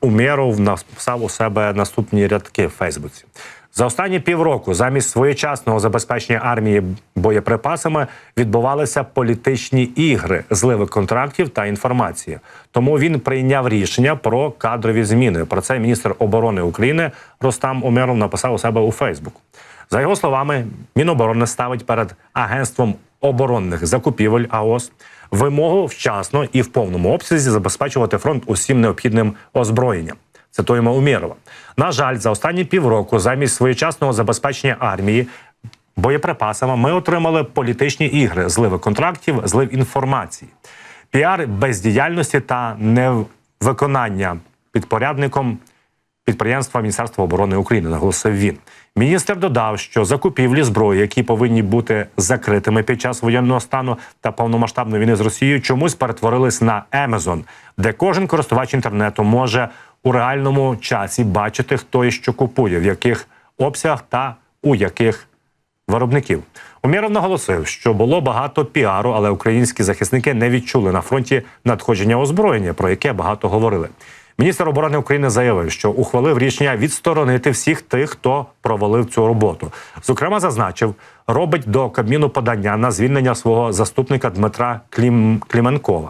Умєров написав у себе наступні рядки в Фейсбуці. За останні півроку замість своєчасного забезпечення армії боєприпасами відбувалися політичні ігри, зливи контрактів та інформації. Тому він прийняв рішення про кадрові зміни. Про це міністр оборони України Ростам Умєров написав у себе у Фейсбук. За його словами, Міноборони ставить перед агентством оборонних закупівель АОС вимогу вчасно і в повному обсязі забезпечувати фронт усім необхідним озброєнням. Цитуємо Умєрова. На жаль, за останні півроку замість своєчасного забезпечення армії боєприпасами ми отримали політичні ігри, зливи контрактів, злив інформації, піар бездіяльності та невиконання підпорядником підприємства Міністерства оборони України, наголосив він. Міністр додав, що закупівлі зброї, які повинні бути закритими під час воєнного стану та повномасштабної війни з Росією, чомусь перетворились на Amazon, де кожен користувач інтернету може у реальному часі бачити, хто і що купує, в яких обсягах та у яких виробників. Уміров наголосив, що було багато піару, але українські захисники не відчули на фронті надходження озброєння, про яке багато говорили. Міністр оборони України заявив, що ухвалив рішення відсторонити всіх тих, хто провалив цю роботу. Зокрема, зазначив, робить до Кабміну подання на звільнення свого заступника Дмитра Клім... Кліменкова.